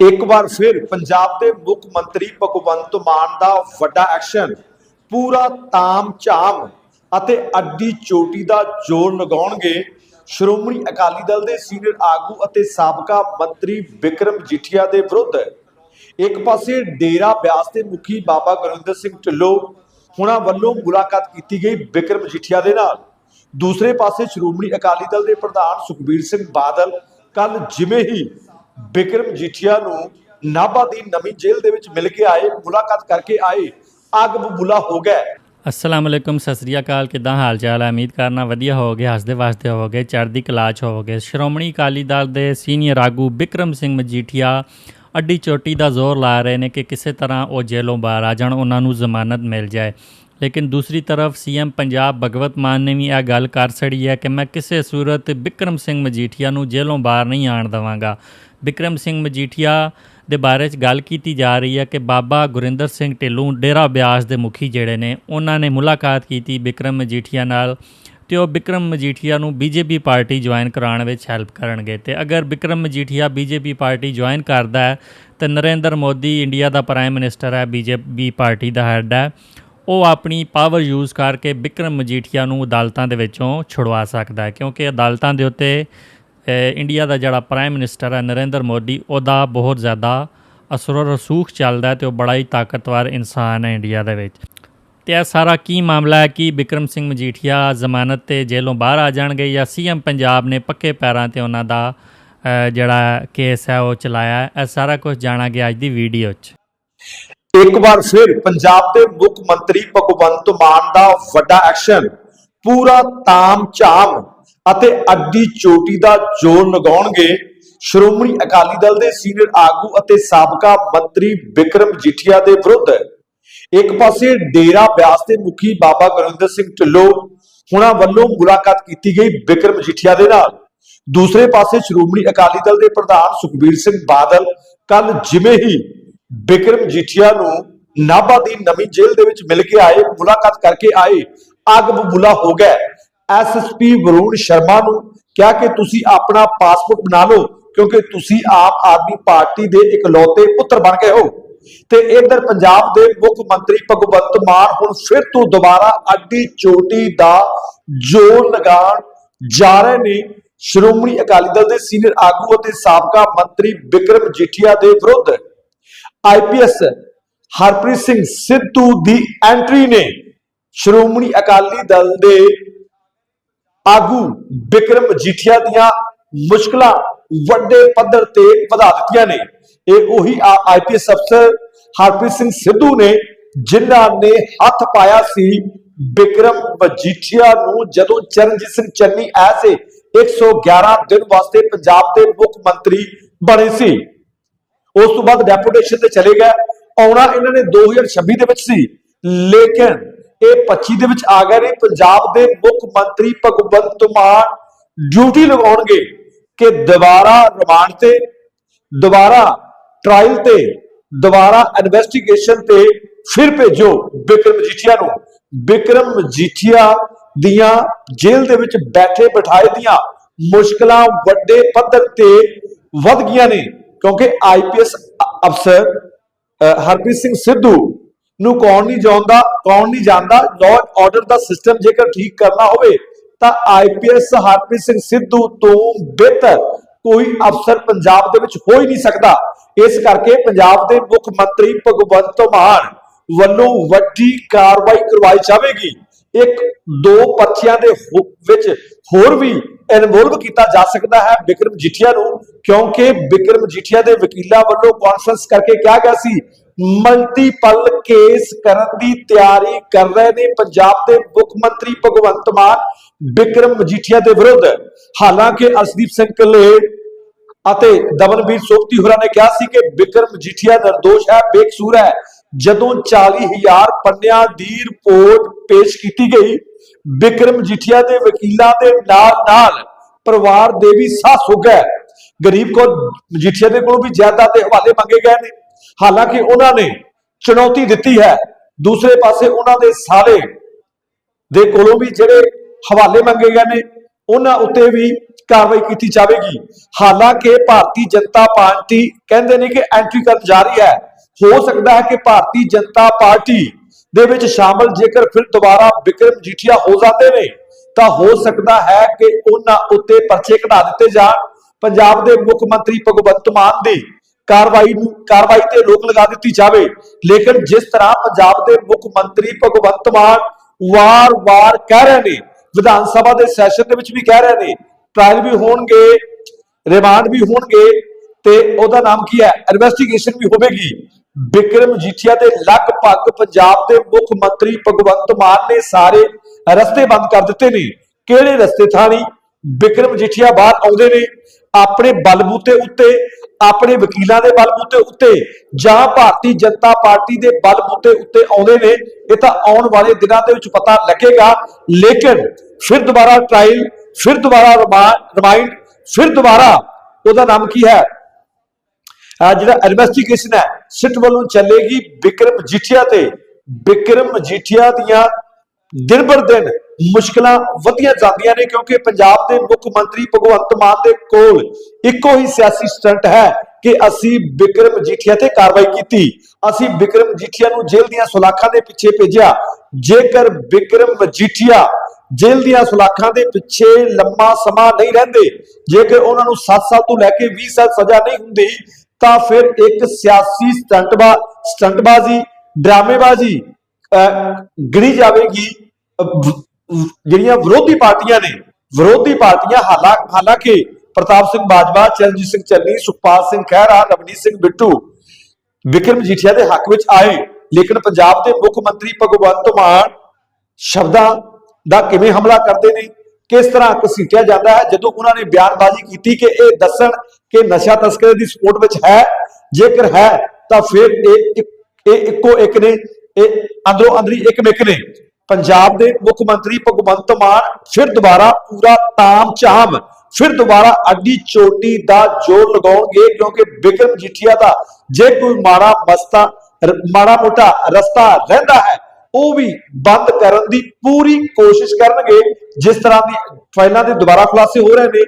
ਇੱਕ ਵਾਰ ਫਿਰ ਪੰਜਾਬ ਦੇ ਮੁੱਖ ਮੰਤਰੀ ਭਗਵੰਤ ਮਾਨ ਦਾ ਵੱਡਾ ਐਕਸ਼ਨ, ਪੂਰਾ ਤਾਮ ਝਾਮ ਅਤੇ ਅੱਡੀ ਚੋਟੀ ਦਾ ਜੋਰ ਲਗਾਉਣਗੇ ਸ਼੍ਰੋਮਣੀ ਅਕਾਲੀ ਦਲ ਦੇ ਸੀਨੀਅਰ ਆਗੂ ਅਤੇ ਸਾਬਕਾ ਮੰਤਰੀ ਵਿਕਰਮ ਜੀਠੀਆ ਦੇ ਵਿਰੁੱਧ। ਇੱਕ ਪਾਸੇ ਡੇਰਾ ਬਿਆਸ ਦੇ ਮੁਖੀ ਬਾਬਾ ਗੁਰਿੰਦਰ ਸਿੰਘ ਢਿੱਲੋਂ ਹੁਣਾਂ ਵੱਲੋਂ ਮੁਲਾਕਾਤ ਕੀਤੀ ਗਈ ਵਿਕਰਮ ਜੀਠੀਆ ਦੇ ਨਾਲ। ਦੂਸਰੇ ਪਾਸੇ ਸ਼੍ਰੋਮਣੀ ਅਕਾਲੀ ਦਲ ਦੇ ਪ੍ਰਧਾਨ ਸੁਖਬੀਰ ਸਿੰਘ ਬਾਦਲ ਕੱਲ ਜਿਵੇਂ ਹੀ ਵਿਕਰਮ ਜੀਠੀਆ ਨੂੰ ਨਾਭਾ ਦੀ ਨਵੀਂ ਜੇਲ੍ਹ ਦੇ ਵਿੱਚ ਮਿਲ ਕੇ ਆਏ, ਮੁਲਾਕਾਤ ਕਰਕੇ ਆਏ, ਅੱਗ ਬਬੂਲਾ ਹੋ ਗਏ ਅਸਲਾਮ ਅਲੈਕੁਮ, ਸਤਿ ਸ੍ਰੀ ਅਕਾਲ, ਕਿਦਾਂ ਹਾਲ ਚਾਲ ਹੈ? ਉਮੀਦ ਕਰਨਾ ਵਧੀਆ ਹੋਵੋਗੇ, ਹੱਸਦੇ ਵਾਸਤੇ ਹੋਵੋਗੇ, ਚੜ੍ਹਦੀ ਕਲਾ 'ਚ ਹੋਵੋਗੇ। ਸ਼੍ਰੋਮਣੀ ਅਕਾਲੀ ਦਲ ਦੇ ਸੀਨੀਅਰ ਆਗੂ ਬਿਕਰਮ ਸਿੰਘ ਮਜੀਠੀਆ ਅੱਡੀ ਚੋਟੀ ਦਾ ਜ਼ੋਰ ਲਾ ਰਹੇ ਨੇ ਕਿ ਕਿਸੇ ਤਰ੍ਹਾਂ ਉਹ ਜੇਲੋਂ ਬਾਹਰ ਆ ਜਾਣ, ਉਹਨਾਂ ਨੂੰ ਜ਼ਮਾਨਤ ਮਿਲ ਜਾਏ। ਲੇਕਿਨ ਦੂਸਰੀ ਤਰਫ ਸੀਐਮ ਪੰਜਾਬ ਭਗਵਤ ਮਾਨ ਨੇ ਵੀ ਇਹ ਗੱਲ ਕਰ ਛੜੀ ਹੈ ਕਿ ਮੈਂ ਕਿਸੇ ਸੂਰਤ ਬਿਕਰਮ ਸਿੰਘ ਮਜੀਠੀਆ ਨੂੰ ਜੇਲੋਂ ਬਾਹਰ ਨਹੀਂ ਆਣ ਦਵਾਂਗਾ। ਵਿਕਰਮ ਸਿੰਘ ਮਜੀਠੀਆ ਦੇ ਬਾਰੇ 'ਚ ਗੱਲ ਕੀਤੀ ਜਾ ਰਹੀ ਹੈ ਕਿ ਬਾਬਾ ਗੁਰਿੰਦਰ ਸਿੰਘ ਢਿੱਲੋਂ ਡੇਰਾ ਬਿਆਸ ਦੇ ਮੁਖੀ ਜਿਹੜੇ ਨੇ, ਉਹਨਾਂ ਨੇ ਮੁਲਾਕਾਤ ਕੀਤੀ ਵਿਕਰਮ ਮਜੀਠੀਆ ਨਾਲ ਤੇ ਉਹ ਵਿਕਰਮ ਮਜੀਠੀਆ ਨੂੰ ਬੀਜੇਪੀ ਪਾਰਟੀ ਜੁਆਇਨ ਕਰਾਉਣ ਵਿੱਚ ਹੈਲਪ ਕਰਨਗੇ। ਤੇ ਅਗਰ Vikram Majithia BJP party join ਕਰਦਾ ਹੈ, ਤਾਂ ਨਰਿੰਦਰ ਮੋਦੀ ਇੰਡੀਆ ਦਾ ਪ੍ਰਾਈਮ ਮਿਨਿਸਟਰ ਹੈ, ਬੀਜੇਪੀ ਪਾਰਟੀ ਦਾ ਹੈਡ ਹੈ, ਉਹ ਆਪਣੀ ਪਾਵਰ ਯੂਜ਼ ਕਰਕੇ ਵਿਕਰਮ ਮਜੀਠੀਆ ਨੂੰ ਅਦਾਲਤਾਂ ਦੇ ਵਿੱਚੋਂ ਛੁਡਵਾ ਸਕਦਾ ਹੈ, ਕਿਉਂਕਿ ਅਦਾਲਤਾਂ ਦੇ ਉੱਤੇ ਇੰਡੀਆ ਦਾ ਜਿਹੜਾ ਪ੍ਰਾਈਮ ਮਿਨਿਸਟਰ ਹੈ ਨਰਿੰਦਰ ਮੋਦੀ, ਉਹਦਾ ਬਹੁਤ ਜ਼ਿਆਦਾ ਅਸਰ ਰਸੂਖ ਚੱਲਦਾ ਹੈ ਤੇ ਉਹ ਬੜਾ ਹੀ ਤਾਕਤਵਰ ਇਨਸਾਨ ਹੈ ਇੰਡੀਆ ਦੇ ਵਿੱਚ। ਤੇ ਇਹ ਸਾਰਾ ਕੀ ਮਾਮਲਾ ਹੈ ਕਿ ਵਿਕਰਮ ਸਿੰਘ ਮਜੀਠੀਆ ਜ਼ਮਾਨਤ ਤੇ ਜੇਲੋਂ ਬਾਹਰ ਆ ਜਾਣਗੇ ਜਾਂ ਸੀਐਮ ਪੰਜਾਬ ਨੇ ਪੱਕੇ ਪੈਰਾਂ ਤੇ ਉਹਨਾਂ ਦਾ ਜਿਹੜਾ ਕੇਸ ਹੈ ਉਹ ਚਲਾਇਆ ਇਹ ਸਾਰਾ ਕੁਝ ਜਾਣਾਂਗੇ ਅੱਜ ਦੀ ਵੀਡੀਓ 'ਚ। ਇੱਕ ਵਾਰ ਫਿਰ ਪੰਜਾਬ ਦੇ ਮੁੱਖ ਮੰਤਰੀ ਭਗਵੰਤ ਮਾਨ ਦਾ ਵੱਡਾ ਐਕਸ਼ਨ, ਪੂਰਾ ਤਾਮ ਝਾਮ ਅਤੇ ਅੱਡੀ ਚੋਟੀ ਦਾ ਜੋਰ ਲਗਾਉਣਗੇ ਸ਼੍ਰੋਮਣੀ ਅਕਾਲੀ ਦਲ ਦੇ ਸੀਨੀਅਰ ਆਗੂ ਅਤੇ ਸਾਬਕਾ ਮੰਤਰੀ ਵਿਕਰਮ ਜੀਠੀਆ ਦੇ ਵਿਰੁੱਧ। ਇੱਕ ਪਾਸੇ ਡੇਰਾ ਬਿਆਸ ਦੇ ਮੁਖੀ ਬਾਬਾ ਗੁਰਿੰਦਰ ਸਿੰਘ ਢਿੱਲੋਂ ਹੁਣਾਂ ਵੱਲੋਂ ਮੁਲਾਕਾਤ ਕੀਤੀ ਗਈ ਵਿਕਰਮ ਜੀਠੀਆ ਦੇ ਨਾਲ। ਦੂਸਰੇ ਪਾਸੇ ਸ਼੍ਰੋਮਣੀ ਅਕਾਲੀ ਦਲ ਦੇ ਪ੍ਰਧਾਨ ਸੁਖਬੀਰ ਸਿੰਘ ਬਾਦਲ ਕੱਲ ਜਿਵੇਂ ਹੀ ਵਿਕਰਮ ਜੀਠੀਆ ਨੂੰ ਨਾਭਾ ਦੀ ਨਵੀਂ ਜੇਲ੍ਹ ਦੇ ਵਿੱਚ ਮਿਲ ਕੇ ਆਏ, ਮੁਲਾਕਾਤ ਕਰਕੇ ਆਏ, ਅੱਗ ਬਬੂਲਾ ਹੋ ਗਿਆ। ਐਸਐਸਪੀ ਵਰੁਣ ਸ਼ਰਮਾ ਨੂੰ ਕਿਹਾ ਕਿ ਤੁਸੀਂ ਆਪਣਾ ਪਾਸਪੋਰਟ ਬਣਾ ਲਓ, ਕਿਉਂਕਿ ਤੁਸੀਂ ਆਮ ਆਦਮੀ ਪਾਰਟੀ ਦੇ ਇਕਲੌਤੇ ਪੁੱਤਰ ਬਣ ਗਏ ਹੋ। ਤੇ ਇਧਰ ਪੰਜਾਬ ਦੇ ਮੁੱਖ ਮੰਤਰੀ ਭਗਵੰਤ ਮਾਨ ਹੁਣ ਫਿਰ ਤੋਂ ਦੁਬਾਰਾ ਅੱਡੀ ਚੋਟੀ ਦਾ ਜੋਰ ਲਗਾਉਣ ਜਾ ਰਹੇ ਨੇ। ਸ਼੍ਰੋਮਣੀ ਅਕਾਲੀ ਦਲ ਦੇ ਸੀਨੀਅਰ ਆਗੂ ਅਤੇ ਸਾਬਕਾ ਮੰਤਰੀ ਵਿਕਰਮ ਜੀਠੀਆ ਦੇ ਵਿਰੁੱਧ ਆਈਪੀਐਸ ਹਰਪ੍ਰੀਤ ਸਿੰਘ ਸਿੱਧੂ ਦੀ ਐਂਟਰੀ ਨੇ। ਸ਼੍ਰੋਮਣੀ ਅਕਾਲੀ ਦਲ ਦੇ ਆਗੂ ਵਿਕਰਮ ਜੀਠੀਆ ਦੀਆਂ ਮੁਸ਼ਕਲਾਂ ਵੱਡੇ ਪੱਧਰ ਤੇ ਵਧਾ ਦਿੱਤੀਆਂ ਨੇ। ਇਹ ਉਹੀ ਆਈਪੀਐਸ ਅਫਸਰ ਹਰਪ੍ਰੀਤ ਸਿੰਘ ਸਿੱਧੂ ਨੇ, ਜਿਨ੍ਹਾਂ ਨੇ ਹੱਥ ਪਾਇਆ ਸੀ ਵਿਕਰਮ ਮਜੀਠੀਆ ਨੂੰ ਜਦੋਂ ਚਰਨਜੀਤ ਸਿੰਘ ਚੰਨੀ ਐਸੇ 111 ਦਿਨ ਵਾਸਤੇ ਪੰਜਾਬ ਦੇ ਮੁੱਖ ਮੰਤਰੀ ਬਣੇ ਸੀ। ਉਸ ਤੋਂ ਬਾਅਦ ਡੈਪੂਟੇਸ਼ਨ ਤੇ ਚਲੇ ਗਏ। ਆਉਣਾ ਇਹਨਾਂ ਨੇ 2026 ਦੇ ਵਿੱਚ ਸੀ। ਲੇਕਿਨ ਇਹ 25 ਦੇ ਵਿੱਚ ਆ ਗਏ ਨੇ ਪੰਜਾਬ ਦੇ ਮੁੱਖ ਮੰਤਰੀ ਭਗਵੰਤ ਮਾਨ ਡਿਊਟੀ ਲਗਾਉਣਗੇ ਕਿ ਦੁਬਾਰਾ ਰਿਮਾਂਡ ਤੇ, ਦੁਬਾਰਾ ਟ੍ਰਾਇਲ ਤੇ, ਦੁਬਾਰਾ ਇਨਵੈਸਟੀਗੇਸ਼ਨ ਤੇ ਫਿਰ ਭੇਜੋ ਵਿਕਰਮ ਜੀਠੀਆ ਨੂੰ। ਬਿਕਰਮ ਜੀਠੀਆ ਦੀਆਂ ਜੇਲ੍ਹ ਦੇ ਵਿੱਚ ਬੈਠੇ ਬਿਠਾਏ ਦੀਆਂ ਮੁਸ਼ਕਲਾਂ ਵੱਡੇ ਪੱਧਰ ਤੇ ਵੱਧ ਗਈਆਂ ਨੇ ਕਿਉਂਕਿ ਆਈਪੀਐਸ ਅਫਸਰ ਹਰਪ੍ਰੀਤ ਸਿੰਘ ਸਿੱਧੂ ਨੂੰ ਕੌਣ ਨਹੀਂ ਜਾਣਦਾ, ਕੌਣ ਨਹੀਂ ਜਾਣਦਾ ਲਾਅ ਆਰਡਰ ਦਾ ਸਿਸਟਮ ਜੇਕਰ ਠੀਕ ਕਰਨਾ ਹੋਵੇ, ਤਾਂ ਆਈਪੀਐਸ ਹਰਪ੍ਰੀਤ ਸਿੰਘ ਸਿੱਧੂ ਤੋਂ ਬਿਹਤਰ ਕੋਈ ਅਫਸਰ ਪੰਜਾਬ ਦੇ ਵਿੱਚ ਹੋ ਹੀ ਨਹੀਂ ਸਕਦਾ। ਇਸ ਕਰਕੇ ਪੰਜਾਬ ਦੇ ਮੁੱਖ ਮੰਤਰੀ ਭਗਵੰਤ ਮਾਨ ਵੱਲੋਂ ਵੱਡੀ ਕਾਰਵਾਈ ਕਰਵਾਈ ਜਾਵੇਗੀ। ਇੱਕ, ਦੋ ਪਰਚੀਆਂ ਦੇ ਵਿੱਚ ਹੋਰ ਵੀ ਇਨਵੋਲਵ ਕੀਤਾ ਜਾ ਸਕਦਾ ਹੈ ਵਿਕਰਮ ਜੀਠੀਆ ਨੂੰ, ਕਿਉਂਕਿ ਵਿਕਰਮ ਜੀਠੀਆ ਦੇ ਵਕੀਲਾਂ ਵੱਲੋਂ ਕਾਨਫਰੰਸ ਕਰਕੇ ਕਿਹਾ ਗਿਆ ਸੀ ਮਲਟੀਪਲ ਕੇਸ ਕਰਨ ਦੀ ਤਿਆਰੀ ਕਰ ਰਹੇ ਨੇ ਪੰਜਾਬ ਦੇ ਮੁੱਖ ਮੰਤਰੀ ਭਗਵੰਤ ਮਾਨ ਵਿਕਰਮ ਮਜੀਠੀਆ ਦੇ ਵਿਰੁੱਧ। ਹਾਲਾਂਕਿ ਅਰਸ਼ਦੀਪ ਸਿੰਘ ਕਲੇਰ ਅਤੇ ਦਮਨਵੀਰ ਸੋਪਤੀ ਹੋਰਾਂ ਨੇ ਕਿਹਾ ਸੀ ਕਿ ਵਿਕਰਮ ਮਜੀਠੀਆ ਨਿਰਦੋਸ਼ ਹੈ, ਬੇਕਸੂਰ ਹੈ। ਜਦੋਂ 40000 ਪੰਨਿਆਂ ਦੀ ਰਿਪੋਰਟ ਪੇਸ਼ ਕੀਤੀ ਗਈ ਵਿਕਰਮ ਮਜੀਠੀਆ ਦੇ ਵਕੀਲਾਂ ਦੇ ਨਾਲ ਨਾਲ ਪਰਿਵਾਰ ਦੇ ਵੀ ਸਾਹ ਸੁੱਕ ਗਏ। ਗਰੀਬ ਕੋ ਮਜੀਠੀਆ ਦੇ ਕੋਲੋਂ ਵੀ ਜਾਇਦਾਦ ਦੇ ਹਵਾਲੇ ਮੰਗੇ ਗਏ ਨੇ। ਹਾਲਾਂਕਿ ਉਹਨਾਂ ਨੇ ਚੁਣੌਤੀ ਦਿੱਤੀ ਹੈ। ਦੂਸਰੇ ਪਾਸੇ ਉਹਨਾਂ ਦੇ ਸਾਲੇ ਦੇ ਕੋਲੋਂ ਵੀ ਜਿਹੜੇ ਹਵਾਲੇ ਮੰਗੇ ਗਏ ਨੇ, ਉਹਨਾਂ ਉੱਤੇ ਵੀ ਕਾਰਵਾਈ ਕੀਤੀ ਜਾਵੇਗੀ। ਹਾਲਾਂਕਿ ਭਾਰਤੀ ਜਨਤਾ ਪਾਰਟੀ ਕਹਿੰਦੇ ਨੇ ਕਿ ਐਂਟਰੀ ਕਰਨ ਜਾ ਰਹੀ ਹੈ। ਹੋ ਸਕਦਾ ਹੈ ਕਿ ਭਾਰਤੀ ਜਨਤਾ ਪਾਰਟੀ ਦੇ ਵਿੱਚ ਸ਼ਾਮਲ ਜੇਕਰ ਫਿਰ ਦੁਬਾਰਾ ਵਿਕਰਮ ਜੀਠੀਆ ਹੋ ਜਾਂਦੇ ਨੇ, ਤਾਂ ਹੋ ਸਕਦਾ ਹੈ ਕਿ ਉਹਨਾਂ ਉੱਤੇ ਪਰਚੇ ਕਢਾ ਦਿੱਤੇ ਜਾਣ। ਪੰਜਾਬ ਦੇ ਮੁੱਖ ਮੰਤਰੀ ਭਗਵੰਤ ਮਾਨ ਦੀ ਕਾਰਵਾਈ ਨੂੰ ਕਾਰਵਾਈ ਤੇ ਰੋਕ ਲਗਾ ਦਿੱਤੀ ਜਾਵੇ। ਲੇਕਿਨ ਜਿਸ ਤਰ੍ਹਾਂ ਪੰਜਾਬ ਦੇ ਮੁੱਖ ਮੰਤਰੀ ਭਗਵੰਤ ਮਾਨ ਵਾਰ-ਵਾਰ ਕਹਿ ਰਹੇ ਨੇ, ਵਿਧਾਨ ਸਭਾ ਦੇ ਸੈਸ਼ਨ ਦੇ ਵਿੱਚ ਵੀ ਕਹਿ ਰਹੇ ਨੇ ਟ੍ਰਾਇਲ ਵੀ ਹੋਣਗੇ ਰਿਮਾਂਡ ਵੀ ਹੋਣਗੇ, ਤੇ ਉਹਦਾ ਨਾਮ ਕੀ ਹੈ? ਇਨਵੈਸਟੀਗੇਸ਼ਨ ਵੀ ਹੋਵੇਗੀ। ਵਿਕਰਮ ਜੀਠੀਆ ਦੇ ਲਗਭਗ ਪੰਜਾਬ ਦੇ ਮੁੱਖ ਮੰਤਰੀ ਭਗਵੰਤ ਮਾਨ ਨੇ ਸਾਰੇ ਰਸਤੇ ਬੰਦ ਕਰ ਦਿੱਤੇ ਨੇ। ਕਿਹੜੇ ਰਸਤੇ ਥਾਣੀ? ਬਿਕਰਮ ਜੀਠੀਆ ਬਾਹਰ ਆਉਂਦੇ ਨੇ, ਆਪਣੇ ਬਲਬੂਤੇ ਉੱਤੇ ਆਪਣੇ ਵਕੀਲਾਂ ਦੇ ਬਲਬੂਤੇ ਉੱਤੇ ਜਾਂ ਭਾਰਤੀ ਜਨਤਾ ਪਾਰਟੀ ਦੇ ਬਲਬੂਤੇ ਉੱਤੇ ਆਉਂਦੇ ਨੇ, ਇਹ ਤਾਂ ਆਉਣ ਵਾਲੇ ਦਿਨਾਂ ਦੇ ਵਿੱਚ ਪਤਾ ਲੱਗੇਗਾ। ਲੇਕਿਨ ਫਿਰ ਦੁਬਾਰਾ ਟ੍ਰਾਇਲ ਫਿਰ ਦੁਬਾਰਾ ਰਿਮਾਈਂਡ ਫਿਰ ਦੁਬਾਰਾ ਉਹਦਾ ਨਾਮ ਕੀ ਹੈ? ਜਿਹੜਾ ਇਨਵੈਸਟੀਗੇਸ਼ਨ ਹੈ, ਸਿੱਟ ਵੱਲੋਂ ਚੱਲੇਗੀ ਬਿਕਰਮ ਜੀਠੀਆ ਤੇ। ਬਿਕਰਮ ਜੀਠੀਆ ਦੀਆਂ ਦਿਨ ਬਰ ਦਿਨ ਮੁਸ਼ਕਲਾਂ ਵਧੀਆਂ ਜਾਂਦੀਆਂ ਨੇ ਕਿਉਂਕਿ ਪੰਜਾਬ ਦੇ ਮੁੱਖ ਮੰਤਰੀ ਭਗਵੰਤ ਮਾਨ ਦੇ ਕੋਲ ਇੱਕੋ ਹੀ ਸਿਆਸੀ ਸਟੰਟ ਹੈ ਕਿ ਅਸੀਂ ਵਿਕਰਮ ਜੀਠੀਆ ਤੇ ਕਾਰਵਾਈ ਕੀਤੀ। ਅਸੀਂ ਵਿਕਰਮ ਜੀਠੀਆ ਨੂੰ ਜੇਲ੍ਹ ਦੀਆਂ ਸੁਲਾਖਾਂ ਦੇ ਪਿੱਛੇ ਭੇਜਿਆ। ਜੇਕਰ ਵਿਕਰਮ ਜੀਠੀਆ ਜੇਲ੍ਹ ਦੀਆਂ ਸੁਲਾਖਾਂ ਦੇ ਪਿੱਛੇ ਲੰਮਾ ਸਮਾਂ ਨਹੀਂ ਰਹਿੰਦੇ ਜੇਕਰ ਉਹਨਾਂ ਨੂੰ 7 ਸਾਲ ਤੋਂ ਲੈ ਕੇ 20 ਸਾਲ ਸਜ਼ਾ ਨਹੀਂ ਹੁੰਦੀ ਤਾਂ ਫਿਰ ਇੱਕ ਸਿਆਸੀ ਸਟੰਟਬਾ ਸਟੰਟਬਾਜ਼ੀ ਡਰਾਮੇਬਾਜ਼ੀ ਅਹ, ਗਿਣੀ ਜਾਵੇਗੀ। ਜਿਹੜੀਆਂ ਵਿਰੋਧੀ ਪਾਰਟੀਆਂ ਨੇ, ਵਿਰੋਧੀ ਪਾਰਟੀਆਂ ਹਾਲਾਂਕਿ ਪ੍ਰਤਾਪ ਸਿੰਘ ਬਾਜਵਾ, ਚਰਨਜੀਤ ਸਿੰਘ ਚੰਨੀ, ਸੁਖਪਾਲ ਸਿੰਘ ਖਹਿਰਾ, ਰਵਨੀਤ ਸਿੰਘ ਬਿੱਟੂ, ਵਿਕਰਮ ਜੀਠੀਆ ਦੇ ਹੱਕ ਵਿੱਚ ਆਏ, ਲੇਕਿਨ ਪੰਜਾਬ ਦੇ ਮੁੱਖ ਮੰਤਰੀ ਭਗਵੰਤ ਮਾਨ ਸ਼ਬਦਾਂ ਦਾ ਕਿਵੇਂ ਹਮਲਾ ਕਰਦੇ ਨੇ, ਕਿਸ ਤਰ੍ਹਾਂ ਘਸੀਟਿਆ ਜਾਂਦਾ ਹੈ, ਜਦੋਂ ਉਹਨਾਂ ਨੇ ਬਿਆਨਬਾਜ਼ੀ ਕੀਤੀ ਕਿ ਇਹ ਦੱਸਣ ਕਿ ਨਸ਼ਾ ਤਸਕਰੀ ਦੀ ਸਪੋਰਟ ਵਿੱਚ ਹੈ, ਜੇਕਰ ਹੈ ਤਾਂ ਫਿਰ ਇਹ ਇਹ ਇੱਕੋ ਇੱਕ ਨੇ, ਇਹ ਅੰਦਰੋਂ ਅੰਦਰੀ ਇੱਕ ਮਿਕ ਨੇ। ਪੰਜਾਬ ਦੇ ਮੁੱਖ ਮੰਤਰੀ ਭਗਵੰਤ ਮਾਨ ਫਿਰ ਦੁਬਾਰਾ ਪੂਰਾ ਤਾਮ ਝਾਮ ਫਿਰ ਦੁਬਾਰਾ ਅੱਡੀ ਚੋਟੀ ਦਾ ਜੋਰ ਲਗਾਉਣਗੇ ਕਿਉਂਕਿ ਬਿਕਰਮ ਜੀਠੀਆ ਦਾ ਜੇ ਕੋਈ ਮਾੜਾ ਮਸਤਾ ਮਾੜਾ ਮੋਟਾ ਰਸਤਾ ਰਹਿੰਦਾ ਹੈ, ਉਹ ਵੀ ਬੰਦ ਕਰਨ ਦੀ ਪੂਰੀ ਕੋਸ਼ਿਸ਼ ਕਰਨਗੇ। ਜਿਸ ਤਰ੍ਹਾਂ ਦੀ ਫਾਈਲਾਂ ਦੇ ਦੁਬਾਰਾ ਖੁਲਾਸੇ ਹੋ ਰਹੇ ਨੇ,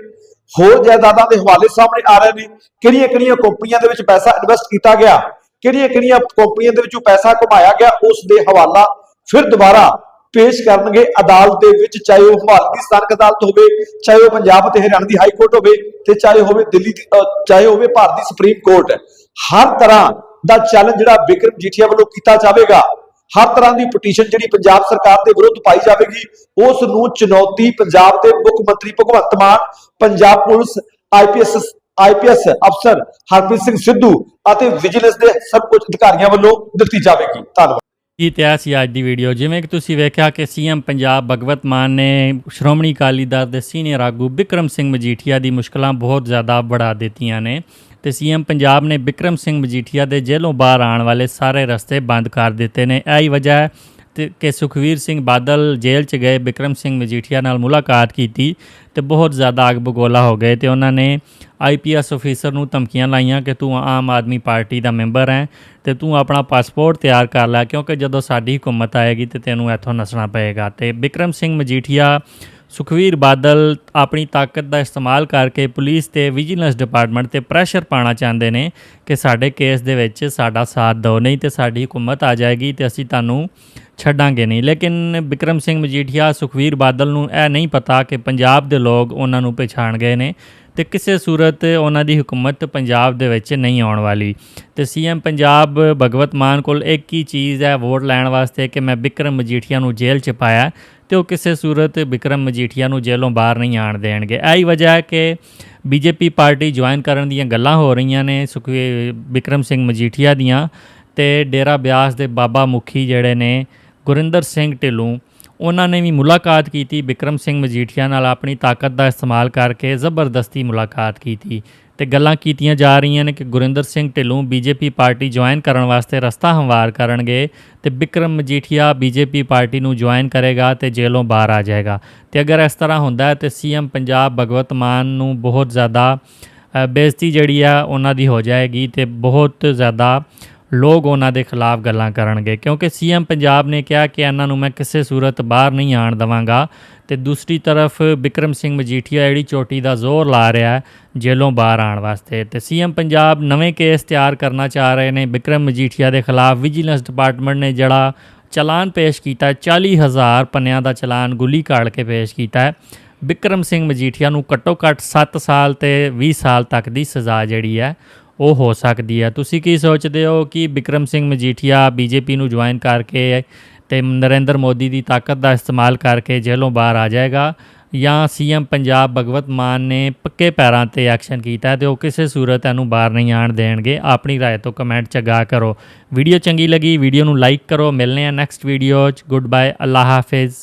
ਹੋਰ ਜਾਇਦਾਦਾਂ ਦੇ ਹਵਾਲੇ ਸਾਹਮਣੇ ਆ ਰਹੇ ਨੇ ਕਿਹੜੀਆਂ ਕਿਹੜੀਆਂ ਕੰਪਨੀਆਂ ਦੇ ਵਿੱਚ ਪੈਸਾ ਇਨਵੈਸਟ ਕੀਤਾ ਗਿਆ ਕਿਹੜੀਆਂ ਕਿਹੜੀਆਂ ਕੰਪਨੀਆਂ ਦੇ ਵਿੱਚੋਂ ਪੈਸਾ ਕਮਾਇਆ ਗਿਆ, ਉਸ ਦੇ ਹਵਾਲਾ ਫਿਰ ਦੁਬਾਰਾ ਪੇਸ਼ ਕਰਨਗੇ ਅਦਾਲਤ ਦੇ ਵਿੱਚ, ਚਾਹੇ ਉਹ ਹਵਾਲੇ ਦੀ ਸਥਾਨਕ ਅਦਾਲਤ ਹੋਵੇ, ਚਾਹੇ ਉਹ ਪੰਜਾਬ ਅਤੇ ਹਰਿਆਣਾ ਦੀ ਹਾਈ ਕੋਰਟ ਹੋਵੇ ਤੇ ਚਾਹੇ ਹੋਵੇ ਦਿੱਲੀ ਦੀ ਚਾਹੇ ਹੋਵੇ ਭਾਰਤ ਦੀ ਸੁਪਰੀਮ ਕੋਰਟ, ਹਰ ਤਰ੍ਹਾਂ ਦਾ ਚੈਲੰਜ ਜਿਹੜਾ ਵਿਕਰਮ ਜੀਠੀਆ ਵੱਲੋਂ ਕੀਤਾ ਜਾਵੇਗਾ, ਹਰ ਤਰ੍ਹਾਂ ਦੀ ਪਟੀਸ਼ਨ ਜਿਹੜੀ ਪੰਜਾਬ ਸਰਕਾਰ ਦੇ ਵਿਰੁੱਧ ਪਾਈ ਜਾਵੇਗੀ, ਉਸ ਨੂੰ ਚੁਣੌਤੀ ਪੰਜਾਬ ਦੇ ਮੁੱਖ ਮੰਤਰੀ Bhagwant Mann, Punjab police IPS IPS ਅਫਸਰ ਹਰਪ੍ਰੀਤ ਸਿੰਘ ਸਿੱਧੂ ਅਤੇ ਵਿਜੀਲੈਂਸ ਦੇ ਸਭ ਕੁਝ ਅਧਿਕਾਰੀਆਂ ਵੱਲੋਂ ਦਿੱਤੀ ਜਾਵੇਗੀ। ਧੰਨਵਾਦ। ਕੀ ਤਿਆ ਸੀ ਅੱਜ ਦੀ ਵੀਡੀਓ ਜਿਵੇਂ ਕਿ ਤੁਸੀਂ ਵੇਖਿਆ ਕਿ ਸੀਐਮ ਪੰਜਾਬ ਭਗਵਤ ਮਾਨ ਨੇ ਸ਼੍ਰੋਮਣੀ ਅਕਾਲੀ ਦਲ ਦੇ ਸੀਨੀਅਰ ਆਗੂ ਬਿਕਰਮ ਸਿੰਘ ਮਜੀਠੀਆ ਦੀ ਮੁਸ਼ਕਲਾਂ ਬਹੁਤ ਜ਼ਿਆਦਾ ਵਧਾ ਦਿੱਤੀਆਂ ਨੇ ਤੇ ਸੀਐਮ ਪੰਜਾਬ ਨੇ ਬਿਕਰਮ ਸਿੰਘ ਮਜੀਠੀਆ ਦੇ ਜੇਲ੍ਹੋਂ ਬਾਹਰ ਆਉਣ ਵਾਲੇ ਸਾਰੇ ਰਸਤੇ ਬੰਦ ਕਰ ਦਿੱਤੇ ਨੇ। ਇਹੀ ਵਜ੍ਹਾ ਹੈ ਕਿ ਸੁਖਵੀਰ ਸਿੰਘ ਬਾਦਲ ਜੇਲ੍ਹ 'ਚ ਗਏ, ਬਿਕਰਮ ਸਿੰਘ ਮਜੀਠੀਆ ਨਾਲ ਮੁਲਾਕਾਤ ਕੀਤੀ ਤੇ ਬਹੁਤ ਜ਼ਿਆਦਾ ਅੱਗ ਬਗੋਲਾ ਹੋ ਗਏ ਤੇ ਉਹਨਾਂ ਨੇ ਆਈਪੀਐਸ ਅਫੀਸਰ ਨੂੰ ਧਮਕੀਆਂ ਲਾਈਆਂ ਕਿ ਤੂੰ ਆਮ ਆਦਮੀ ਪਾਰਟੀ ਦਾ ਮੈਂਬਰ ਹੈ ਤੇ ਤੂੰ ਆਪਣਾ ਪਾਸਪੋਰਟ ਤਿਆਰ ਕਰ ਲੈ ਕਿਉਂਕਿ ਜਦੋਂ ਸਾਡੀ ਹਕੂਮਤ ਆਏਗੀ ਤੇ ਤੈਨੂੰ ਇੱਥੋਂ ਨਸਣਾ ਪਏਗਾ। ਤੇ ਬਿਕਰਮ ਸਿੰਘ ਮਜੀਠੀਆ, ਸੁਖਵੀਰ ਬਾਦਲ ਆਪਣੀ ਤਾਕਤ ਦਾ ਇਸਤੇਮਾਲ ਕਰਕੇ ਪੁਲਿਸ ਤੇ ਵਿਜੀਲੈਂਸ ਡਿਪਾਰਟਮੈਂਟ ਤੇ ਪ੍ਰੈਸ਼ਰ ਪਾਣਾ ਚਾਹੁੰਦੇ ਨੇ ਕਿ ਸਾਡੇ ਕੇਸ ਦੇ ਵਿੱਚ ਸਾਡਾ ਸਾਥ ਦਿਓ, ਨਹੀਂ ਤੇ ਸਾਡੀ ਹਕੂਮਤ ਆ ਜਾਏਗੀ ਤੇ ਅਸੀਂ ਤੁਹਾਨੂੰ ਛੱਡਾਂਗੇ ਨਹੀਂ। ਲੇਕਿਨ ਬਿਕਰਮ ਸਿੰਘ ਮਜੀਠੀਆ, ਸੁਖਵੀਰ ਬਾਦਲ ਨੂੰ ਇਹ ਨਹੀਂ ਪਤਾ ਕਿ ਪੰਜਾਬ ਦੇ ਲੋਕ ਉਹਨਾਂ ਨੂੰ ਪਛਾਣ ਗਏ ਨੇ ਤੇ ਕਿਸੇ ਸੂਰਤ ਉਹਨਾਂ ਦੀ ਹਕੂਮਤ ਪੰਜਾਬ ਦੇ ਵਿੱਚ ਨਹੀਂ ਆਉਣ ਵਾਲੀ। ਤੇ ਸੀਐਮ ਪੰਜਾਬ ਭਗਵਤ ਮਾਨ ਕੋਲ ਇੱਕ ਹੀ ਚੀਜ਼ ਹੈ ਵੋਟ ਲੈਣ ਵਾਸਤੇ ਕਿ ਮੈਂ ਬਿਕਰਮ ਮਜੀਠੀਆ ਨੂੰ ਜੇਲ੍ਹ 'ਚ ਪਾਇਆ ਤੇ ਉਹ ਕਿਸੇ ਸੂਰਤ ਬਿਕਰਮ ਮਜੀਠੀਆ ਨੂੰ ਜੇਲ੍ਹੋਂ ਬਾਹਰ ਨਹੀਂ ਆਣ ਦੇਣਗੇ। ਇਹੀ ਵਜ੍ਹਾ ਹੈ ਕਿ ਬੀਜੇਪੀ ਪਾਰਟੀ ਜੁਆਇਨ ਕਰਨ ਦੀਆਂ ਗੱਲਾਂ ਹੋ ਰਹੀਆਂ ਨੇ ਸੁਖਵੀਰ ਬਿਕਰਮ ਸਿੰਘ ਮਜੀਠੀਆ ਦੀਆਂ ਤੇ ਡੇਰਾ ਬਿਆਸ ਦੇ ਬਾਬਾ ਮੁਖੀ ਜਿਹੜੇ ਨੇ ਗੁਰਿੰਦਰ ਸਿੰਘ ਢਿੱਲੋਂ। ਉਹਨਾਂ ਨੇ ਵੀ ਮੁਲਾਕਾਤ ਕੀਤੀ। ਬਿਕਰਮ ਸਿੰਘ ਮਜੀਠੀਆ ਨਾਲ ਆਪਣੀ ਤਾਕਤ ਦਾ ਇਸਤੇਮਾਲ ਕਰਕੇ ਜ਼ਬਰਦਸਤੀ ਮੁਲਾਕਾਤ ਕੀਤੀ ਤੇ ਗੱਲਾਂ ਕੀਤੀਆਂ ਜਾ ਰਹੀਆਂ ਨੇ ਕਿ Gurinder Singh Dhillon BJP party join ਕਰਨ ਵਾਸਤੇ ਰਸਤਾ ਹਮਵਾਰ ਕਰਨਗੇ ਤੇ ਬਿਕਰਮ ਮਜੀਠੀਆ ਬੀਜੇਪੀ ਪਾਰਟੀ ਨੂੰ ਜੁਆਇਨ ਕਰੇਗਾ ਤੇ ਜੇਲੋਂ ਬਾਹਰ ਆ ਜਾਏਗਾ। ਤੇ ਅਗਰ ਇਸ ਤਰ੍ਹਾਂ ਹੁੰਦਾ ਹੈ ਤੇ ਸੀਐਮ ਪੰਜਾਬ ਭਗਵਤ ਮਾਨ ਨੂੰ ਬਹੁਤ ਜ਼ਿਆਦਾ ਅ, ਬੇਇੱਜ਼ਤੀ ਜਿਹੜੀ ਆ ਉਹਨਾਂ ਦੀ ਹੋ ਜਾਏਗੀ ਤੇ ਬਹੁਤ ਜ਼ਿਆਦਾ ਲੋਕ ਉਹਨਾਂ ਦੇ ਖਿਲਾਫ ਗੱਲਾਂ ਕਰਨਗੇ। ਕਿਉਂਕਿ ਸੀਐਮ ਪੰਜਾਬ ਨੇ ਕਿਹਾ ਕਿ ਇਹਨਾਂ ਨੂੰ ਮੈਂ ਕਿਸੇ ਸੂਰਤ ਬਾਹਰ ਨਹੀਂ ਆਣ ਦਵਾਂਗਾ। ਤੇ ਦੂਸਰੀ ਤਰਫ ਬਿਕਰਮ ਸਿੰਘ ਮਜੀਠੀਆ ਜਿਹੜੀ ਚੋਟੀ ਦਾ ਜ਼ੋਰ ਲਾ ਰਿਹਾ ਹੈ ਜੇਲੋਂ ਬਾਹਰ ਆਉਣ ਵਾਸਤੇ। ਤੇ ਸੀਐਮ ਪੰਜਾਬ ਨਵੇਂ ਕੇਸ ਤਿਆਰ ਕਰਨਾ ਚਾਹ ਰਹੇ ਨੇ। ਬਿਕਰਮ ਮਜੀਠੀਆ ਦੇ ਖਿਲਾਫ ਵਿਜੀਲੈਂਸ ਡਿਪਾਰਟਮੈਂਟ ਨੇ ਜਿਹੜਾ ਚਲਾਨ ਪੇਸ਼ ਕੀਤਾ ਹੈ, 40000 ਪੰਨਿਆਂ ਦਾ ਚਲਾਨ ਗੁੱਲੀ ਕਾੜ ਕੇ ਪੇਸ਼ ਕੀਤਾ ਹੈ। ਬਿਕਰਮ ਸਿੰਘ ਮਜੀਠੀਆ ਨੂੰ ਘੱਟੋ ਘੱਟ 7 ਸਾਲ ਤੇ 20 ਸਾਲ ਤੱਕ ਦੀ ਸਜ਼ਾ ਜਿਹੜੀ ਹੈ ਉਹ ਹੋ ਸਕਦੀ ਹੈ ਤੁਸੀਂ ਕੀ ਸੋਚਦੇ ਹੋ ਕਿ ਬਿਕਰਮ ਸਿੰਘ ਮਜੀਠੀਆ ਬੀਜੇਪੀ ਨੂੰ ਜੁਆਇਨ ਕਰਕੇ ਤੇ ਨਰਿੰਦਰ ਮੋਦੀ ਦੀ ਤਾਕਤ ਦਾ ਇਸਤੇਮਾਲ ਕਰਕੇ ਜੇਲ੍ਹੋਂ ਬਾਹਰ ਆ ਜਾਏਗਾ ਜਾਂ ਸੀਐਮ ਪੰਜਾਬ ਭਗਵਤ ਮਾਨ ਨੇ ਪੱਕੇ ਪੈਰਾਂ ਤੇ ਐਕਸ਼ਨ ਕੀਤਾ ਹੈ ਤੇ ਉਹ ਕਿਸੇ ਸੂਰਤ ਇਹਨੂੰ ਬਾਹਰ ਨਹੀਂ ਆਣ ਦੇਣਗੇ ਆਪਣੀ رائے ਤੋਂ ਕਮੈਂਟ ਚ ਗਾ ਕਰੋ ਵੀਡੀਓ ਚੰਗੀ ਲੱਗੀ ਵੀਡੀਓ ਨੂੰ ਲਾਈਕ ਕਰੋ ਮਿਲਨੇ ਆ ਨੈਕਸਟ ਵੀਡੀਓ ਚ ਗੁੱਡ ਬਾਏ ਅੱਲਾ ਹਾਫਿਜ਼